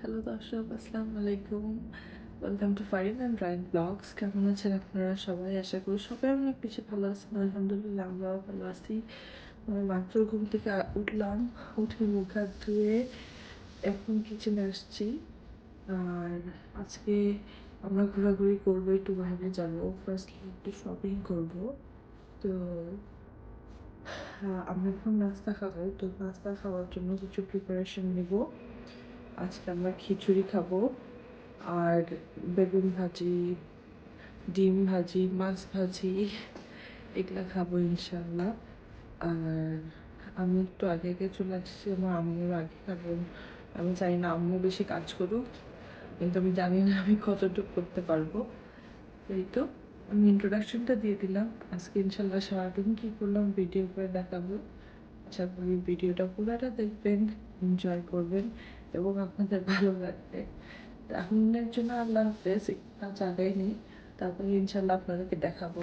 Hello দর্শক, আসসালামু আলাইকুম। Welcome to Farin and Rain blogs কেমন আছেন আপনারা সবাই? আশা করি সবাই অনেক বেশি ভালো আছেন। আলহামদুলিল্লাহ, আমরাও ভালো আছি। আমি মাত্র ঘুম থেকে উঠলাম। উঠে মুখ হাত ধুয়ে এখন কিচেনে আসছি। আর আজকে আমরা ঘোরাঘুরি করব, একটু বাইরে যাব। ফার্স্টলি একটু শপিং করব। তো আমরা এখন নাস্তা খাব। তো নাস্তা খাওয়ার জন্য কিছু প্রিপারেশন নেব। আজকে আমরা খিচুড়ি খাব, আর বেগুন ভাজি, ডিম ভাজি, মাছ ভাজি, এগুলা খাব ইনশাল্লাহ আর আমি একটু আগে আগে চলে আসছি, আমার আম্মুর আগে কারণ আমি জানি না আম্মু বেশি কাজ করুক, কিন্তু আমি জানি না আমি কতটুকু করতে পারব। এই তো, আমি ইন্ট্রোডাকশনটা দিয়ে দিলাম। আজকে ইনশাল্লাহ সারাদিন কী করলাম ভিডিও করে দেখাবো। করি ভিডিওটা পুরোটা দেখবেন এনজয় করবেন। এবং আপনাদের ভালো লাগবে এখনের জন্য আল্লাহ হাফেজ না নেই তারপরে ইনশাল্লাহ আপনাদেরকে দেখাবো?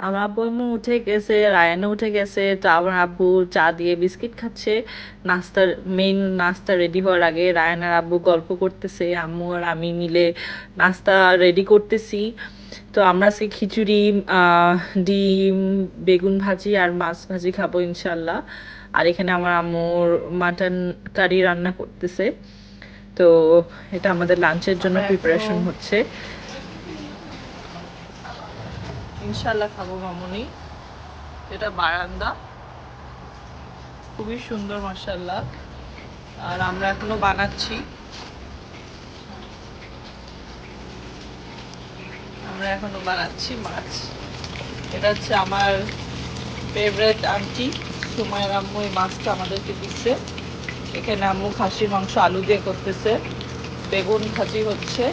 আমার আব্বু আম্মু উঠে গেছে রায়ানও উঠে গেছে তো আমার আব্বু চা দিয়ে বিস্কিট খাচ্ছে। নাস্তার মেইন নাস্তা রেডি হওয়ার আগে রায়ান আর আব্বু গল্প করতেছে আম্মু আর আমি মিলে নাস্তা রেডি করতেছি। তো আমরা আজকে খিচুড়ি ডিম বেগুন ভাজি আর মাছ ভাজি খাব ইনশাল্লাহ আর এখানে আমার আম্মুর মাটন কারি রান্না করতেছে। তো এটা আমাদের লাঞ্চের জন্য প্রিপারেশন হচ্ছে। ইনশাল্লাহ খাব মামুনি। এটা বারান্দা। খুবই সুন্দর মাসাল্লাহ আর আমরা এখনও বানাচ্ছি। আমরা এখনও বানাচ্ছি মাছ। এটা হচ্ছে আমার ফেভারেট আন্টি সুমায়ের আম্মু এই মাছটা আমাদেরকে দিচ্ছে। এখানে আম্মু খাসির মাংস আলু দিয়ে করতেছে। বেগুন ভাজি হচ্ছে।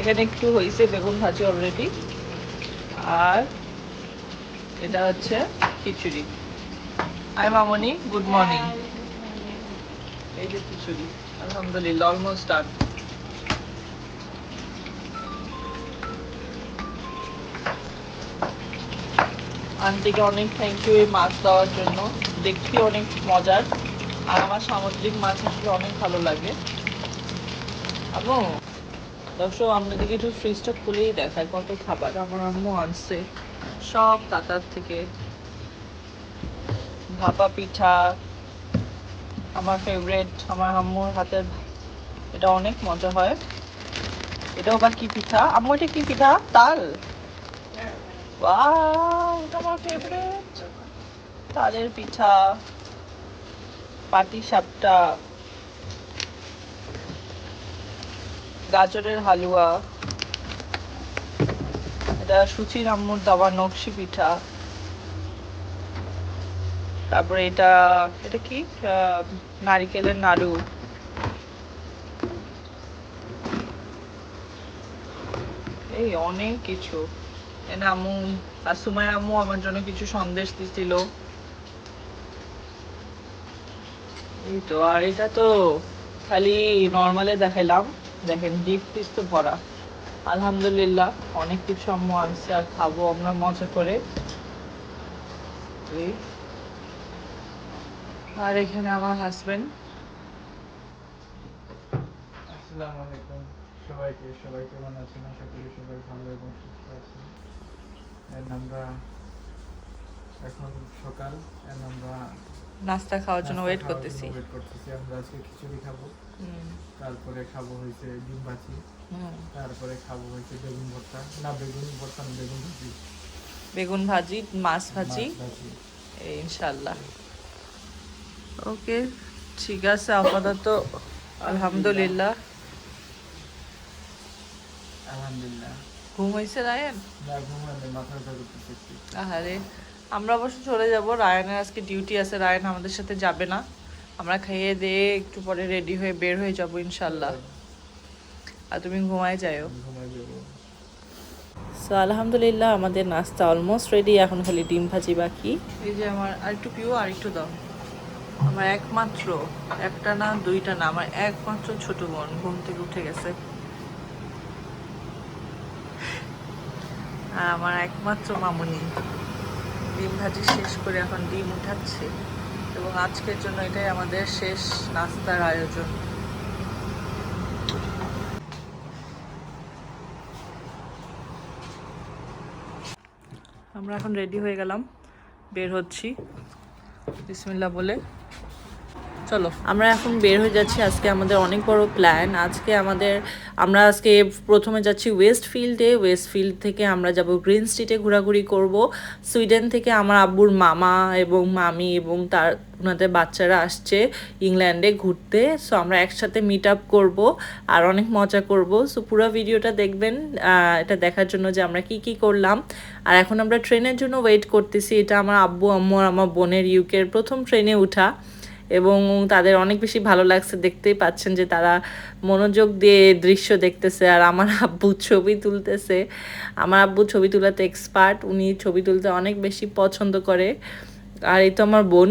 এখানে একটু হয়েছে বেগুন ভাজি অলরেডি আর এটা হচ্ছে খিচুড়ি। হাই মামনি গুড মর্নিং। এই যে খিচুড়ি আলহামদুলিল্লাহ অলমোস্ট ডান আন্টিকে অনেক থ্যাংক ইউ এই মাছ দেওয়ার জন্য। দেখতে অনেক মজার। আর আমার সামুদ্রিক মাছ আসলে অনেক ভালো লাগে। আম্মু দর্শক আপনাদেরকে একটু ফ্রিজটা খুলেই দেখায় কত খাবার। আমার আম্মু আনছে। সব কাতার থেকে। ভাপা পিঠা, আমার ফেভারেট আমার আম্মুর হাতের এটা অনেক মজা হয়। এটাও বা কি পিঠা? আম্মু, এটা কি পিঠা? তাল? এটা আমার তালের পিঠা, পাটি সাপটা। গাজরের হালুয়া, এটা সুচির আম্মুর দেওয়া নকশি পিঠা। তারপরে এটা এটা কি? নারিকেলের নাড়ু। এই অনেক কিছু। এনে আম্মু, আর সুমাই আম্মু আমার জন্য কিছু সন্দেশ দিছিল। এই তো, আর এটা তো খালি নর্মালে দেখাইলাম। দেখেন ডিপ পিস তো ভরা। আলহামদুলিল্লাহ, অনেক কিছু আম্মু আনছে, আর খাব আমরা মজা করে। আর এখানে আমার হাজবেন্ড আলাইকুম। সবাই সবাই আমরা এখন সকাল আমরা নাস্তা খাওয়ার জন্য ওয়েট করতেছি। wait করতেছি আমরা আজকে খিচুড়ি খাব। তারপরে খাব হয়েছে ডিম ভাজি। তারপরে খাব হয়েছে বেগুন ভর্তা। না বেগুন ভর্তা না বেগুন ভাজি। বেগুন ভাজি মাছ ভাজি। এই ইনশাল্লাহ ওকে ঠিক আছে আপাতত আলহামদুলিল্লাহ। আলহামদুলিল্লাহ। ঘুম হয়েছে রায়ন? না ঘুমালে মাথা ব্যথা করতেছে আহারে। আমরা অবশ্য চলে যাব। রায়নের আজকে ডিউটি আছে। রায়ন আমাদের সাথে যাবে না। আমরা খাইয়ে দিয়ে একটু পরে রেডি হয়ে বের হয়ে যাব ইনশাল্লাহ আর তুমি ঘুমায় যাও ঘুমাই সো আলহামদুলিল্লাহ আমাদের নাস্তা অলমোস্ট রেডি এখন খালি ডিম ভাজি বাকি। এই যে আমার আর একটু পিও আর একটু দাও। আমার একমাত্র একটা না দুইটা না আমার একমাত্র ছোট বোন ঘুম থেকে উঠে গেছে। আর আমার একমাত্র মামুনি। ডিম ভাজি শেষ করে এখন ডিম উঠাচ্ছি এবং আজকের জন্য এটাই আমাদের শেষ নাস্তার আয়োজন। আমরা এখন রেডি হয়ে গেলাম, বের হচ্ছি। বিসমিল্লা বলে। চলো। আমরা এখন বের হয়ে যাচ্ছি, আজকে আমাদের অনেক বড় প্ল্যান আজকে আমাদের, আমরা আজকে প্রথমে যাচ্ছি ওয়েস্ট ফিল্ডে ওয়েস্ট ফিল্ড থেকে আমরা যাব গ্রিন স্ট্রিটে ঘোরাঘুরি করব। সুইডেন থেকে আমার আব্বুর মামা এবং মামি এবং তার, ওনাদের বাচ্চারা আসছে ইংল্যান্ডে ঘুরতে। সো আমরা একসাথে মিট আপ করব আর অনেক মজা করব। সো পুরো ভিডিওটা দেখবেন এটা দেখার জন্য যে আমরা কি কি করলাম। আর এখন আমরা ট্রেনের জন্য ওয়েট করতেছি। এটা আমার আব্বু, আম্মু আর আমার বোনের ইউকের প্রথম ট্রেনে উঠা। এবং তাদের অনেক বেশি ভালো লাগছে, দেখতেই পাচ্ছেন যে তারা মনোযোগ দিয়ে দৃশ্য দেখতেছে আর আমার আব্বু ছবি তুলতেছে। আমার আব্বু ছবি তোলাতে এক্সপার্ট উনি ছবি তুলতে অনেক বেশি পছন্দ করে। আর এই তো আমার বোন।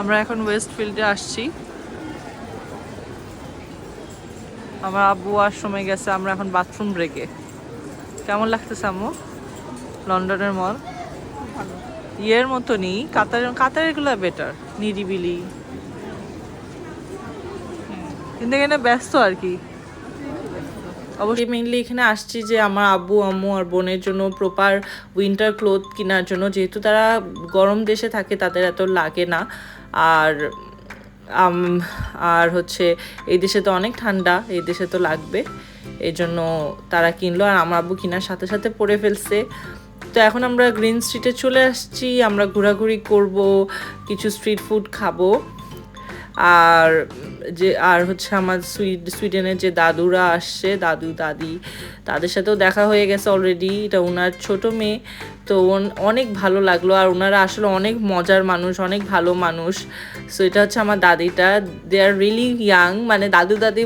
আমরা এখন ওয়েস্ট ফিল্ডে আসছি। আমার আব্বু আর সময় গেছে, আমরা এখন বাথরুম ব্রেকে কেমন লাগতেছে আম্মু? লন্ডনের মল। ইয়ের মতো মতনই কাতারের কাতারেরগুলো বেটার নিরিবিলি। কিন্তু এখানে ব্যস্ত আর কি। অবশ্যই মেইনলি এখানে আসছি যে আমার আব্বু, আম্মু আর বোনের জন্য প্রপার উইন্টার ক্লোথ কেনার জন্য। যেহেতু তারা গরম দেশে থাকে, তাদের এত লাগে না। আর আর হচ্ছে এই দেশে তো অনেক ঠান্ডা, এই দেশে তো লাগবে। এই জন্য তারা কিনলো। আর আমার আব্বু কেনার সাথে সাথে পরে ফেলছে। তো এখন আমরা গ্রিন স্ট্রিটে চলে আসছি আমরা ঘোরাঘুরি করব কিছু স্ট্রিট ফুড খাব। আর যে, আর হচ্ছে আমার সুইড, সুইডেনের যে দাদুরা আসছে, দাদু, দাদি, তাদের সাথেও দেখা হয়ে গেছে অলরেডি এটা ওনার ছোট মেয়ে, তো অনেক ভালো লাগল। আর ওনারা আসলে অনেক মজার মানুষ, অনেক ভালো মানুষ। সো এটা হচ্ছে আমার দাদিটা। দে আর রিয়েলি ইয়াং মানে দাদু, দাদি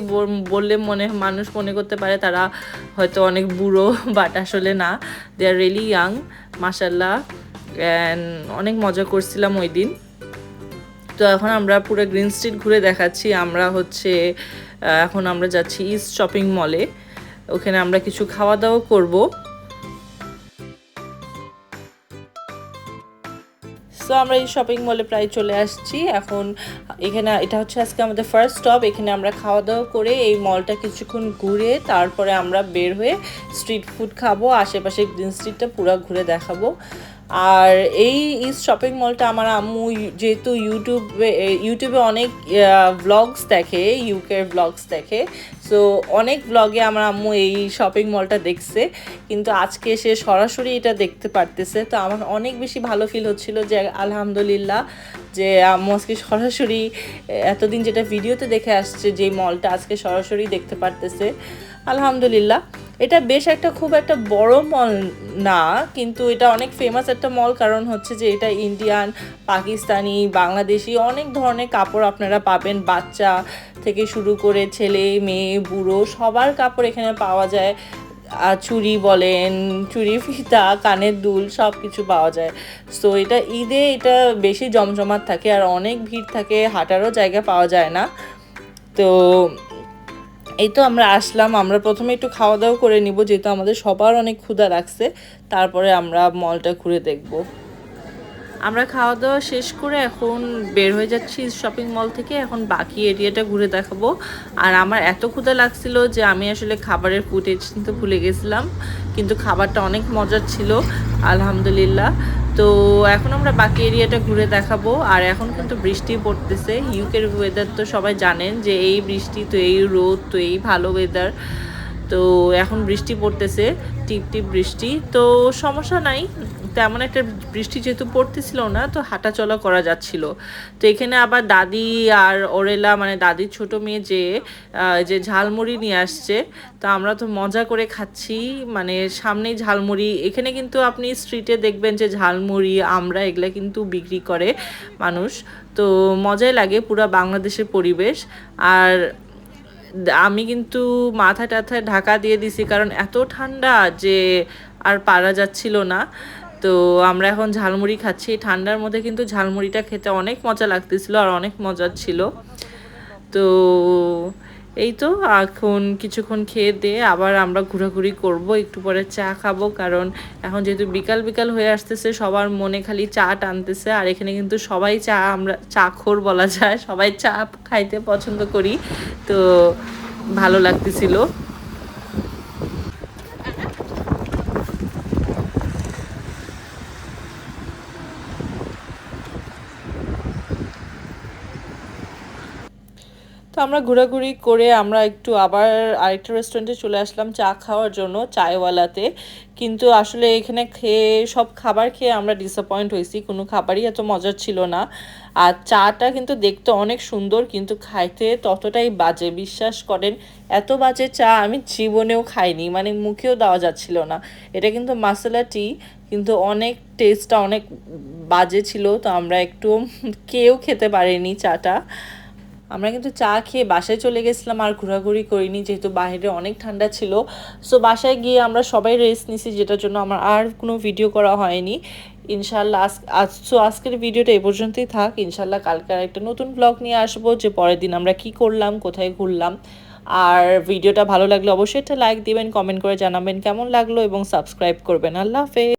বললে মনে, মানুষ মনে করতে পারে তারা হয়তো অনেক বুড়ো বাট আসলে না। দে আর রিয়েলি ইয়াং মাসাল্লাহ অ্যান্ড অনেক মজা করছিলাম ওই দিন। তো এখন আমরা পুরো গ্রিন স্ট্রিট ঘুরে দেখাচ্ছি। আমরা হচ্ছে এখন আমরা যাচ্ছি ইস্ট শপিং মলে ওখানে আমরা কিছু খাওয়া দাওয়া করব। সো আমরা এই শপিং মলে প্রায় চলে আসছি। এখন এখানে, এটা হচ্ছে আজকে আমাদের ফার্স্ট স্টপ এখানে আমরা খাওয়া দাওয়া করে এই মলটা কিছুক্ষণ ঘুরে তারপরে আমরা বের হয়ে স্ট্রিট ফুড খাব। আশেপাশে গ্রিন স্ট্রিটটা পুরো ঘুরে দেখাবো। আর এই ইস্ট শপিং মলটা আমার আম্মু যেহেতু ইউটিউবে ইউটিউবে অনেক ব্লগস দেখে ইউকের ব্লগস দেখে। সো অনেক ব্লগে আমার আম্মু এই শপিং মলটা দেখছে। কিন্তু আজকে সে সরাসরি এটা দেখতে পারতেছে। তো আমার অনেক বেশি ভালো ফিল হচ্ছিল যে, আলহামদুলিল্লাহ, যে আম্মু আজকে সরাসরি এতদিন যেটা ভিডিওতে দেখে আসছে, যে মলটা আজকে সরাসরি দেখতে পারতেছে। আলহামদুলিল্লাহ। এটা বেশ একটা খুব একটা বড় মল না, কিন্তু এটা অনেক ফেমাস একটা মল। কারণ হচ্ছে যে এটা ইন্ডিয়ান পাকিস্তানি বাংলাদেশি অনেক ধরনের কাপড় আপনারা পাবেন। বাচ্চা থেকে শুরু করে ছেলে, মেয়ে, বুড়ো সবার কাপড় এখানে পাওয়া যায়। আর চুড়ি বলেন, চুড়ি, ফিতা, কানের দুল সব কিছু পাওয়া যায়। সো এটা ঈদে এটা বেশি জমজমাট থাকে আর অনেক ভিড় থাকে, হাঁটারও জায়গা পাওয়া যায় না। তো এই তো আমরা আসলাম, আমরা প্রথমে একটু খাওয়া দাওয়া করে নিব, যেহেতু আমাদের সবার অনেক ক্ষুধা লাগছে। তারপরে আমরা মলটা ঘুরে দেখব। আমরা খাওয়া দাওয়া শেষ করে এখন বের হয়ে যাচ্ছি শপিং মল থেকে, এখন বাকি এরিয়াটা ঘুরে দেখাবো। আর আমার এত ক্ষুধা লাগছিল যে আমি আসলে খাবারের ফুটেজ কিন্তু ভুলে গেছিলাম, কিন্তু খাবারটা অনেক মজার ছিল, আলহামদুলিল্লাহ। তো এখন আমরা বাকি এরিয়াটা ঘুরে দেখাবো। আর এখন কিন্তু বৃষ্টি পড়তেছে। ইউকের ওয়েদার তো সবাই জানেন যে এই বৃষ্টি তো এই রোদ তো এই ভালো ওয়েদার তো এখন বৃষ্টি পড়তেছে টিপ টিপ বৃষ্টি। তো সমস্যা নাই। তেমন একটা বৃষ্টি যেহেতু পড়তেছিল না, তো হাঁটা চলা করা যাচ্ছিল। তো এখানে আবার দাদি আর ওরেলা মানে দাদির ছোট মেয়ে যে যে ঝালমুড়ি নিয়ে আসছে, তো আমরা তো মজা করে খাচ্ছি। মানে সামনেই ঝালমুড়ি, এখানে কিন্তু আপনি স্ট্রিটে দেখবেন যে ঝালমুড়ি, আমরা এগুলা কিন্তু বিক্রি করে মানুষ। তো মজাই লাগে পুরো বাংলাদেশের পরিবেশ। আর আমি কিন্তু মাথা টাথায় ঢাকা দিয়ে দিছি, কারণ এত ঠান্ডা যে আর পারা যাচ্ছিল না। তো আমরা এখন ঝালমুড়ি খাচ্ছি। ঠান্ডার মধ্যে কিন্তু ঝালমুড়িটা খেতে অনেক মজা লাগতেছিল আর অনেক মজার ছিল। তো এই তো এখন কিছুক্ষণ খেয়ে দিয়ে আবার আমরা ঘোরাঘুরি করব, একটু পরে চা খাব। কারণ এখন যেহেতু বিকাল বিকাল হয়ে আসতেছে, সবার মনে খালি চা টানতেছে। আর এখানে কিন্তু সবাই চা আমরা চা খোর বলা যায়, সবাই চা খাইতে পছন্দ করি। তো ভালো লাগতেছিল। তো আমরা ঘোরাঘুরি করে আমরা একটু আবার আরেকটা রেস্টুরেন্টে চলে আসলাম চা খাওয়ার জন্য, চায়ওয়ালাতে। কিন্তু আসলে এখানে খেয়ে, সব খাবার খেয়ে আমরা ডিসঅ্যাপয়েন্ট হয়েছি। কোনো খাবারই এত মজার ছিল না। আর চাটা কিন্তু দেখতে অনেক সুন্দর, কিন্তু খাইতে ততটাই বাজে। বিশ্বাস করেন, এত বাজে চা আমি জীবনেও খাইনি। মানে মুখেও দেওয়া যাচ্ছিল না। এটা কিন্তু মাসালা টি কিন্তু অনেক টেস্টটা অনেক বাজে ছিল। তো আমরা একটু কেউ খেতে পারিনি চাটা। আমরা কিন্তু চা খেয়ে বাসায় চলে গেছিলাম আর ঘোরাঘুরি করিনি, যেহেতু বাইরে অনেক ঠান্ডা ছিল। সো বাসায় গিয়ে আমরা সবাই রেস্ট নিছি, যেটার জন্য আমার আর কোনো ভিডিও করা হয়নি। ইনশাল্লাহ আজ সো আজকের ভিডিওটা এই পর্যন্তই থাক। ইনশাল্লাহ কালকে একটা নতুন ব্লগ নিয়ে আসব, যে পরের দিন আমরা কি করলাম, কোথায় ঘুরলাম। আর ভিডিওটা ভালো লাগলে অবশ্যই একটা লাইক দিবেন কমেন্ট করে জানাবেন কেমন লাগল এবং সাবস্ক্রাইব করবেন। আল্লাহ হাফেজ।